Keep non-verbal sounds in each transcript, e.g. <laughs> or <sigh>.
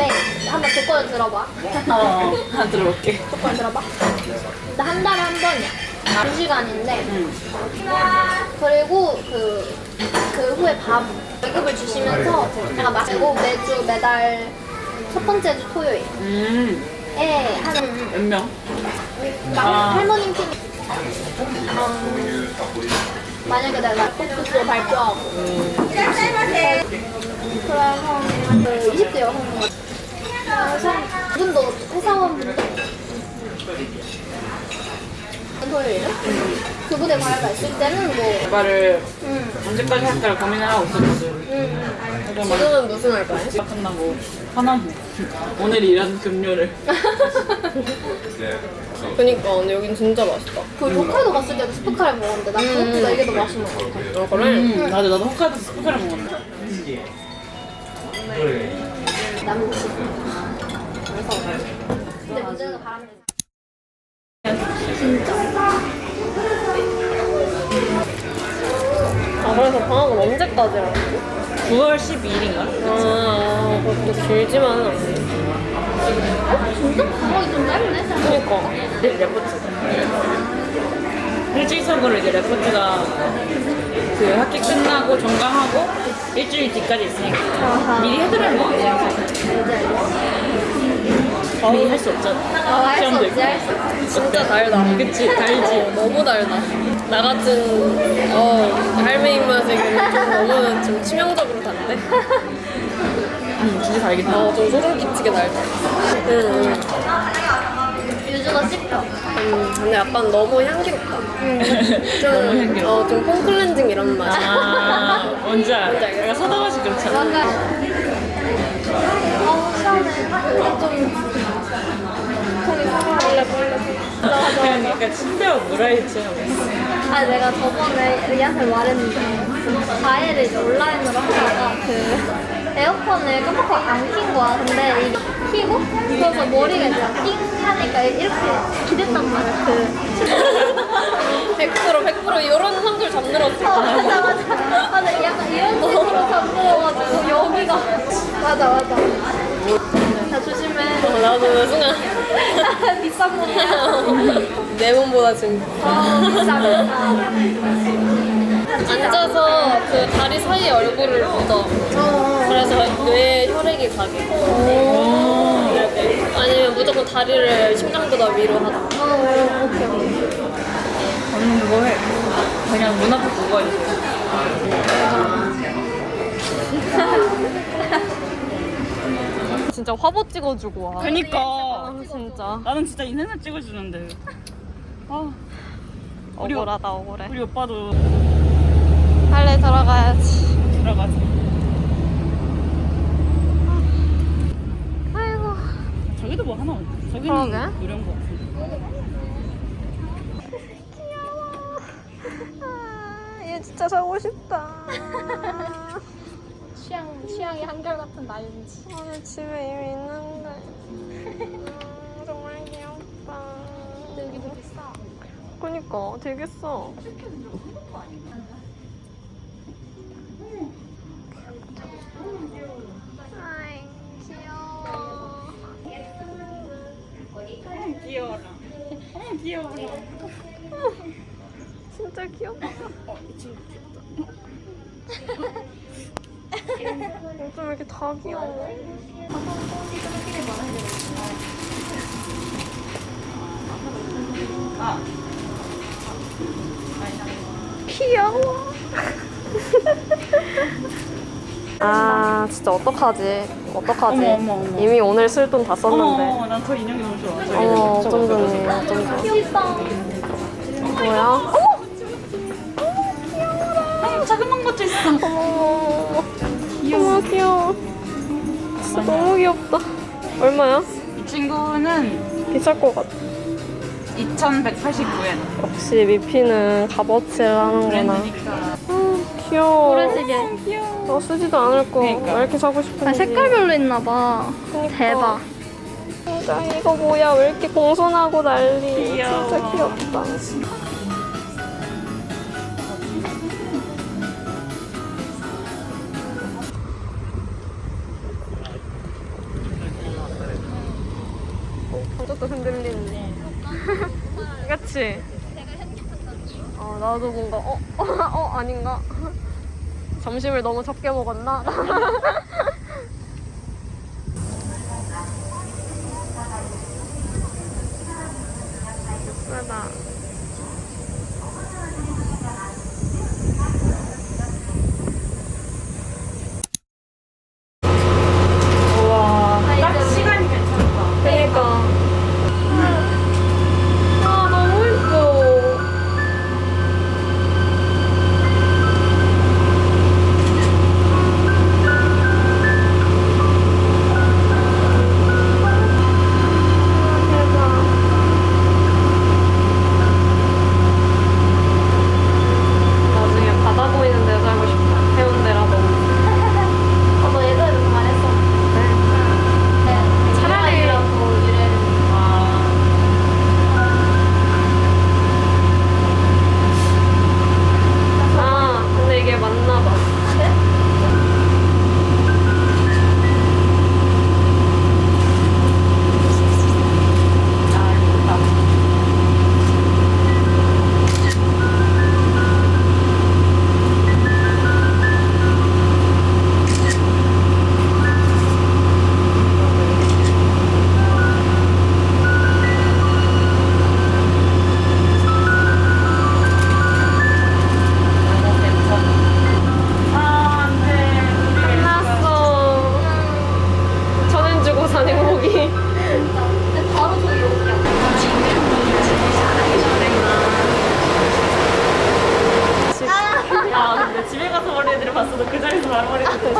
내려야 되는데 한번 조건을 들어봐. 어, 하나 들어볼게. 조건 들어봐. 일단 한 달에 한 번이야. 두 시간인데 응. 그리고 그, 그 후에 밥 월급을 주시면서 제가 마시고 매주 매달 첫 번째 주 토요일에 음, 하는 몇 명? 막 아. 할머님 팀 음, 만약에 내가 포크스 발표하고 그래서 그 20대 여성 그래서 그분도 회사원분들 토요일에 그분의 과외가 있을 때는 뭐 알바를 음, 언제까지 할까를 고민을 하고 있었거든. 음, 그래서 막 지금은 무슨 알바해? 시가 끝나고 화나네. 오늘 일하는 금요를. <laughs> 그니까 근데 여긴 진짜 맛있다. 그 홋카이도 갔을 때도 스프카레 먹었는데 난 그것보다 이게 더 맛있는 것 같아 어 그래? 음, 맞아. 나도 홋카이도에서 스프카레 먹었는데. 남친 근데 문제는 바람 아 그래서 방학은 언제까지야? 9월 12일인가? 아 그것도 길지만은 않네. 진짜 방학이 좀 짧네 그니까. 네, 레포트. 일주일적으로 이제 레포트가 그 학기 끝나고 종강하고 일주일 뒤까지 있으니까 미리 해두는 거 아니 야? 미리 할수 없잖아. 어, 할수 시험도 없지 있고. 할 수 없지 진짜 달다. 그치, 달지. 어, 너무 달다. 나 같은 어 할매 입맛에게는 좀 너무 좀 치명적으로 단데. 응, 진짜 달긴 하 어좀 소름 끼치게 달다. 응. 응. 유주가 씹혀 음, 근데 약간 너무 향기롭다. <laughs> 좀, 너무 향기로워. 어, 좀 폼클렌징 이런 맛. 아, 뭔지 알아. 뭔지 알겠어? 약간 서다맛이 그렇잖아. 뭔가 어 시원해 좀 그냥 약간 침대와 있어. 아 내가 저번에 리한테 말했는데 과외를 이제 온라인으로 하다가 그 에어컨을 깜빡 안 킨 거야. 근데 이게 키고 그래서 머리가 이제 띵 하니까 이렇게 기댔단 말이야 그. 100% 100% 이런 한글 잠들었을 어, 거야. 맞아. 맞아 아 근데 약간 이런 식으로 잠들어가지고 여기가. 맞아 맞아. 자 조심해 어, 나도 그 순간 비싼 몸이야 <laughs> 내 몸보다 지금 아 비싸 비싸 앉아서 그 다리 사이에 얼굴을 묻어. 그래서 뇌에 혈액이 가게. 아니면 무조건 다리를 심장보다 위로 하다. 어 저는 그거 해. 그냥 문 앞에 보고 있어. <laughs> 진짜 화보 찍어주고 와. 그니까. 아, 진짜 나는 진짜 인생을 찍어주는데. 아, 우리 억울하다 억울해. 우리 오빠도 빨리 들어가야지. 들어가자. 아이고. 저기도 뭐 하나 없 저기는 그러게. 것 같은데. 아, 얘 진짜 자고 싶다. <laughs> 취향 취향이 한결같은 나윤지 오늘 집에 이미 있는데. <laughs> 음, 정말 귀엽다. 근데 여기 좀 비싸 그니까 되게 싸. 아이 귀여워 귀여워라. 어, 귀여워라. <laughs> 진짜 귀엽다. 어 <laughs> 쩜 이렇게 다 귀여워? 아, 귀여워. <laughs> 아 진짜 어떡하지? 어떡하지? 어머, 어머, 어머. 이미 오늘 쓸 돈 다 썼는데. 어머, 난저 인형이 너무 좋아. 저 어머 인형 어쩜 좋니? 어쩜 좋아? 귀엽다 뭐야? 어머 아, 자그만 것도 있어. 귀여워. 진짜 너무 귀엽다. 얼마야? 이 친구는 비쌀 것 같아. 2,189엔. 역시 미피는 값어치를 하는구나. 브랜드니까. 아, 귀여워. 모래시계 나 쓰지도 않을 거. 그러니까. 왜 이렇게 사고 싶은지. 아 색깔별로 있나봐 그러니까. 대박 진짜 이거 뭐야? 왜 이렇게 공손하고 난리. 귀여워. 진짜 귀엽다. 그치? 어, 나도 뭔가, 어, 어, <laughs> 어, 아닌가? 점심을 너무 적게 먹었나? <laughs> 예쁘다.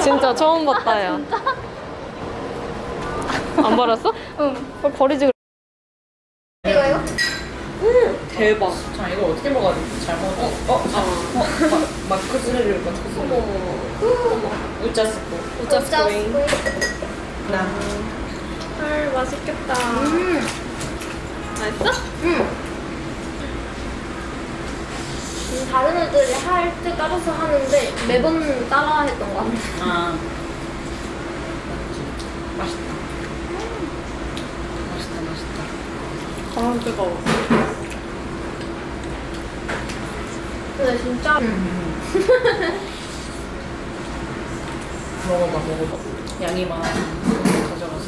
진짜 처음 봤다, 야. 안 버렸어? 응. 어, 버리지. 그래. 이거 이거? 대박. 자, 이거 어떻게 먹어야 돼? 잘 먹어. 어, 어, 아, 어, 마, 마크 스레를 마크 스레. 우짜 스프. 우짜 진짜 스프링. 나. 헐, 맛있겠다. 음. 맛있어? 음, 다른 애들이 할때 따라서 하는데 매번 따라 했던 것 같아. 아. 맛있다. 맛있다, 맛있다. 아, 뜨거워. 근데 진짜 <laughs> 먹어봐, 먹어봐. 양이 많아. 가져가서.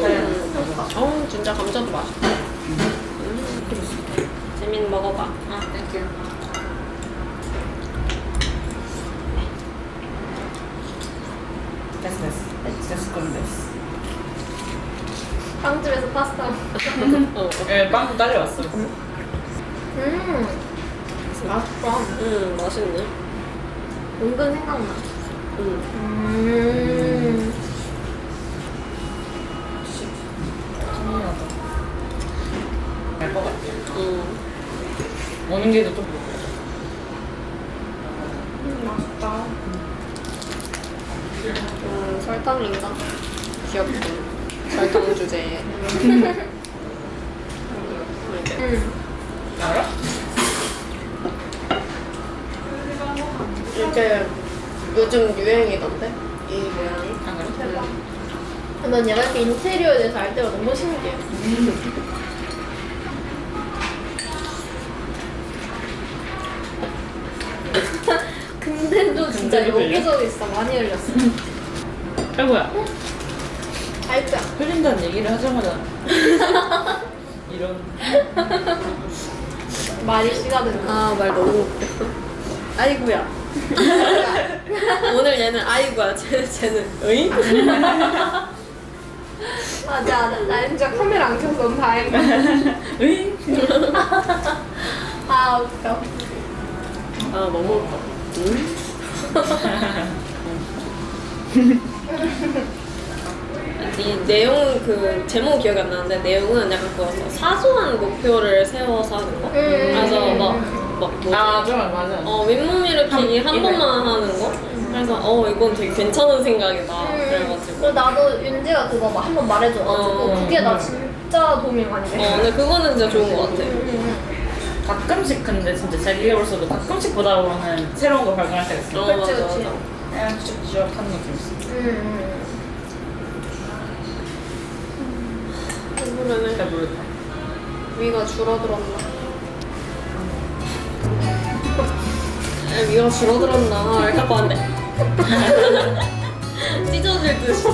잘 가져가. 어, 진짜 감자도 맛있다. 재민 먹어봐. 아, 땡큐. 됐어, 됐어. 됐을 건데. 빵집에서 파스타. 어, 예, 빵도 딸려왔어. 음, 맛있다. 음, 맛있네. 은근 생각나. 음. 음, 신기하다. 알것 같아. 음. 오는 길도 좀. 맛있다. 음, 설탕인가? 귀엽다. 설탕 주제에. 음, 알아? 이게 요즘 유행이던데? 이 모양이. 안 그래? 대박. 난 얘가 이렇게 인테리어에 대해서 알 때가 너무 신기해. 진짜? 여기저기 있어. 많이 흘렸어. 아이고야. 아이고야. 흘린다는 얘기를 하자마자. <laughs> 이런. 말이 시가든가. 아, 말 너무 웃겨. 아이구야. 오늘 얘는 아이구야. 쟤, 쟤는 으잉? 맞아. 나, 나 진짜 카메라 안 켜서 너무 다행이야. 으잉? 아, 웃겨. 아, 너무 웃겨. 응? 이 내용은 그 제목 기억이 안 나는데 내용은 약간 그거였어. 사소한 목표를 세워서 하는 거. 그래서 막, 막 뭐지? 아, 좀 맞아. 어, 윗몸 일으키기 한한 번만 하는 거? 그래서 어, 이건 되게 괜찮은 생각이다. 음. 그래가지고. 그리고 나도 윤지가 그거 막 한 번 말해줘가지고 어. 그게 나 진짜 도움이 많이 돼. 어, 근데 그거는 진짜 좋은 것 같아. 음, 가끔씩 근데 진짜 제 리얼에서도 가끔씩 보다 보면은 새로운 거 발견할 때가 있어. 맞아, 맞아. 약간 쥐쥐한 느낌 있어. 음. 음, 음. 그러면은 잘 모르겠다. 위가 줄어들었나? 아, 위가 줄어들었나? 이렇게 갖고 왔네. <laughs> 찢어질 듯이.